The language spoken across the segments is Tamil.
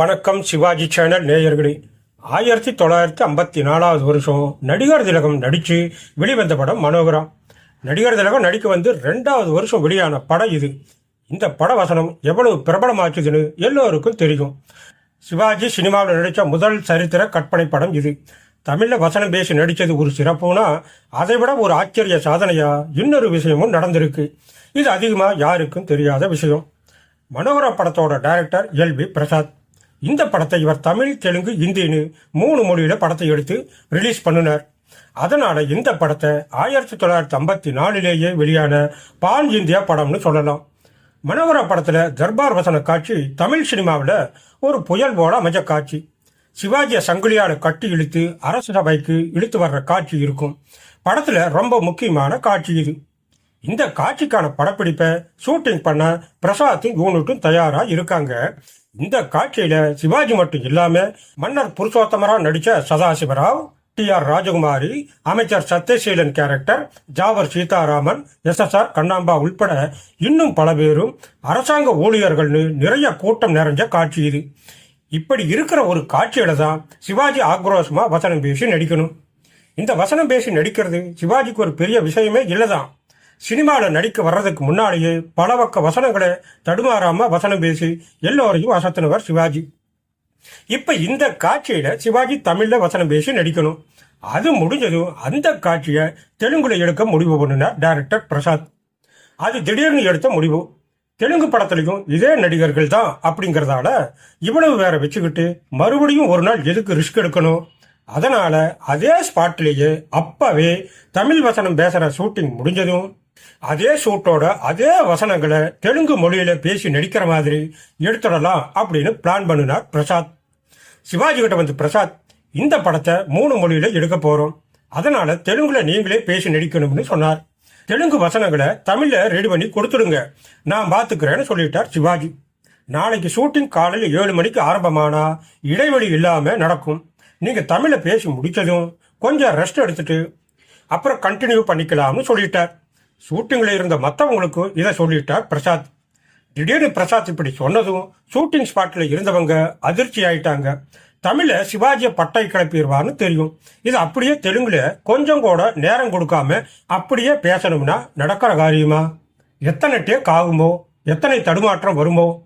வணக்கம் சிவாஜி சேனல் நேயர்களே. ஆயிரத்தி தொள்ளாயிரத்தி ஐம்பத்தி நாலாவது வருஷம் நடிகர் திலகம் நடித்து வெளிவந்த படம் மனோகரம் நடிகர் திலகம் நடிக்க வந்து ரெண்டாவது வருஷம் வெளியான படம் இது. இந்த பட வசனம் எவ்வளவு பிரபலமாச்சுதுன்னு எல்லோருக்கும் தெரியும். சிவாஜி சினிமாவில் நடித்த முதல் சரித்திர கற்பனை படம் இது. தமிழில் வசனம் பேசி நடித்தது ஒரு சிறப்புனா அதை விட ஒரு ஆச்சரிய சாதனையாக இன்னொரு விஷயமும் நடந்திருக்கு. இது அதிகமாக யாருக்கும் தெரியாத விஷயம். மனோகர படத்தோட டைரக்டர் எல் வி பிரசாத். இந்த படத்தை இவர் தமிழ் தெலுங்கு இந்தின்னு மூணு மொழியில படத்தை எடுத்து ரிலீஸ் பண்ணினார். அதனால இந்த படத்தை ஆயிரத்தி தொள்ளாயிரத்தி ஐம்பத்தி நாலுலேயே வெளியான பான் இந்தியா படம்னு சொல்லலாம். மனோகர படத்துல தர்பார் வசன காட்சி தமிழ் சினிமாவில் ஒரு புயல் போல அமைஞ்ச காட்சி. சிவாஜியை சங்கிலியால கட்டி இழுத்து அரசு சபைக்கு இழுத்து வர்ற காட்சி இருக்கும். படத்துல ரொம்ப முக்கியமான காட்சி இது. இந்த காட்சிக்கான படப்பிடிப்பை ஷூட்டிங் பண்ண பிரசாத்தும் யூனிட்டும் தயாரா இருக்காங்க. இந்த காட்சியில சிவாஜி மட்டும் இல்லாம மன்னர் புருஷோத்தமரா நடிச்ச சதாசிவராவ் டி ஆர் ராஜகுமாரி அமைச்சர் Sathyaseelan character Javar Seetharaman S S R Kannamba உள்பட இன்னும் பல பேரும் அரசாங்க ஊழியர்கள்னு நிறைய கூட்டம் நிறைஞ்ச காட்சி இது. இப்படி இருக்கிற ஒரு காட்சியில தான் சிவாஜி ஆக்ரோஷமா வசனம் பேசி நடிக்கணும். இந்த வசனம் பேசி நடிக்கிறது சிவாஜிக்கு ஒரு பெரிய விஷயமே இல்லைதான். சினிமாவில் நடிக்க வர்றதுக்கு முன்னாலேயே பல பக்க வசனங்களை தடுமாறாம வசனம் பேசி எல்லோரையும் வசத்தினவர் சிவாஜி. இப்ப இந்த காட்சியில சிவாஜி தமிழ்ல வசனம் பேசி நடிக்கணும். அது முடிஞ்சதும் அந்த காட்சியை தெலுங்குல எடுக்க முடிவு பண்ணினார் டைரக்டர் பிரசாத் அது திடீர்னு எடுத்த முடிவு. தெலுங்கு படத்துலையும் இதே நடிகர்கள் தான் அப்படிங்கிறதால இவ்வளவு வேற வச்சுக்கிட்டு மறுபடியும் ஒரு நாள் எதுக்கு ரிஸ்க் எடுக்கணும்? அதனால அதே ஸ்பாட்லேயே அப்பவே தமிழ் வசனம் பேசுற ஷூட்டிங் முடிஞ்சதும் அதே ஷூட்டோட அதே வசனங்களை தெலுங்கு மொழியில பேசி நடிக்கிற மாதிரி எடுத்துடலாம் அப்படின்னு பிளான் பண்ணினார் பிரசாத். சிவாஜி கிட்ட வந்து பிரசாத் இந்த படத்தை மூணு மொழியில எடுக்க போறோம். அதனால தெலுங்குல நீங்களே பேசி நடிக்கணும்னு சொன்னார். தெலுங்கு வசனங்களை தமிழ்ல ரெடி பண்ணி கொடுத்துடுங்க. நான் பாத்துக்கிறேன்னு சொல்லிட்டார் சிவாஜி. நாளைக்கு ஷூட்டிங் காலையில் ஏழு மணிக்கு ஆரம்பமானா இடைவெளி இல்லாம நடக்கும். நீங்க தமிழை பேசி முடிச்சதும் கொஞ்சம் ரெஸ்ட் எடுத்துட்டு அப்புறம் கண்டினியூ பண்ணிக்கலாம்னு சொல்லிட்டார். ஷூட்டிங்கில் இருந்த மற்றவங்களுக்கும் இதை சொல்லிட்டார் பிரசாத். திடீர்னு பிரசாத் இப்படி சொன்னதும் ஷூட்டிங் ஸ்பாட்டில் இருந்தவங்க அதிர்ச்சி ஆயிட்டாங்க. தமிழை சிவாஜியை பட்டை கிளப்பிடுவார்னு தெரியும். இது அப்படியே தெலுங்குல கொஞ்சம் கூட நேரம் கொடுக்காம அப்படியே பேசணும்னா நடக்கிற காரியமா? எத்தனை டேக் ஆகுமோ? எத்தனை தடுமாற்றம் வருமோ?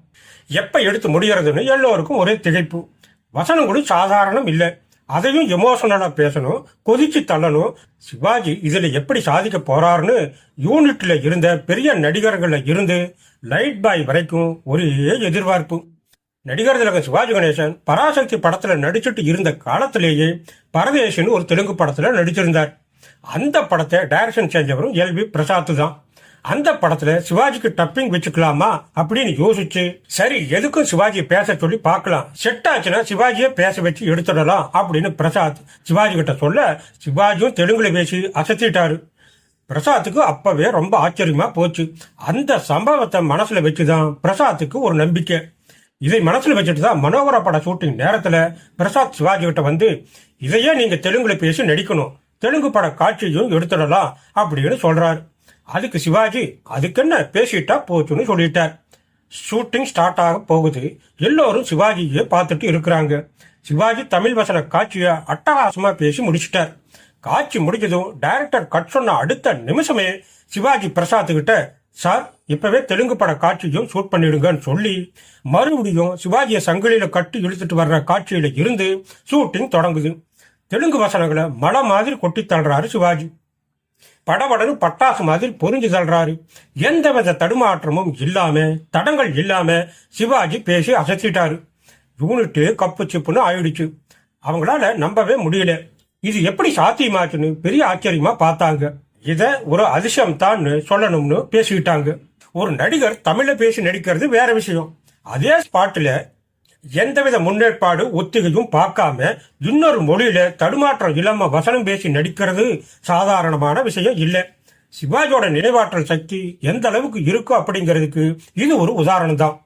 எப்போ எடுத்து முடிகிறதுன்னு எல்லோருக்கும் ஒரே திகைப்பு. வசனம் கூட சாதாரணம் இல்லை. அதையும் எமோஷனலாக பேசணும் கொதிச்சு தள்ளணும். சிவாஜி இதில் எப்படி சாதிக்க போறாருன்னு யூனிட்ல இருந்த பெரிய நடிகர்களில் இருந்து லைட் பாய் வரைக்கும் ஒரே எதிர்பார்ப்பு. நடிகர் திலகம் சிவாஜி கணேசன் பராசக்தி படத்தில் நடிச்சுட்டு இருந்த காலத்திலேயே பரதேசின்னு ஒரு தெலுங்கு படத்தில் நடிச்சிருந்தார். அந்த படத்தை டைரக்ஷன் செஞ்சவரும் எல் வி பிரசாத் தான். அந்த படத்துல சிவாஜிக்கு டப்பிங் வச்சுக்கலாமா அப்படின்னு யோசிச்சு சரி எதுக்கும் சிவாஜி பேச சொல்லி பார்க்கலாம். செட் ஆச்சுன்னா சிவாஜியை பேச வச்சு எடுத்துடலாம் அப்படின்னு பிரசாத் சிவாஜி கிட்ட சொல்ல சிவாஜியும் தெலுங்குல பேசி அசத்திட்டாரு. பிரசாத்துக்கு அப்பவே ரொம்ப ஆச்சரியமா போச்சு. அந்த சம்பவத்தை மனசுல வச்சுதான் பிரசாத்துக்கு ஒரு நம்பிக்கை. இதை மனசுல வச்சுட்டு தான் மனோகர பட ஷூட்டிங் நேரத்துல பிரசாத் சிவாஜி கிட்ட வந்து இதையே நீங்க தெலுங்குல பேசி நடிக்கணும். தெலுங்கு பட காட்சியும் எடுத்துடலாம் அப்படின்னு சொல்றாரு. அதுக்கு சிவாஜி அதுக்கு என்ன பேசிட்டா போச்சுன்னு சொல்லிட்டார். ஷூட்டிங் ஸ்டார்ட் ஆக போகுது. எல்லோரும் சிவாஜியை பார்த்துட்டு இருக்கிறாங்க. சிவாஜி தமிழ் வசன காட்சியை அட்டகாசமா பேசி முடிச்சிட்டார். காட்சி முடிஞ்சதும் டைரக்டர் கட் சொன்ன அடுத்த நிமிஷமே சிவாஜி பிரசாத்துக்கிட்ட சார் இப்பவே தெலுங்கு பட காட்சியும் ஷூட் பண்ணிடுங்கன்னு சொல்லி மறுபடியும் சிவாஜியை சங்கிலியில கட்டி இழுத்துட்டு வர்ற காட்சியில இருந்து ஷூட்டிங் தொடங்குது. தெலுங்கு வசனங்களை மழை மாதிரி கொட்டி தள்ளுறாரு சிவாஜி. படபடன்னு பட்டாசு மாதிரி பொறிஞ்சு தள்ளுறாரு. எந்தவித தடுமாற்றமும் இல்லாம தடங்கள் இல்லாம சிவாஜி பேசி அசத்திட்டாரு. யூனிட்டு கப்பு சிப்புன்னு ஆயிடுச்சு. அவங்களால நம்பவே முடியல. இது எப்படி சாத்தியமாச்சுன்னு பெரிய ஆச்சரியமா பார்த்தாங்க. இத ஒரு அதிசயம் தான் சொல்லணும்னு பேசிக்கிட்டாங்க ஒரு நடிகர் தமிழ பேசி நடிக்கிறது வேற விஷயம். அதே ஸ்பாட்டில் எந்தவித முன்னேற்பாடு ஒத்திகையும் பார்க்காம இன்னொரு மொழியில தடுமாற்றம் இல்லாம வசனம் பேசி நடிக்கிறது சாதாரணமான விஷயம் இல்லை. சிவாஜியோட நினைவாற்றல் சக்தி எந்த அளவுக்கு இருக்கோ அப்படிங்கிறதுக்கு இது ஒரு உதாரணம் தான்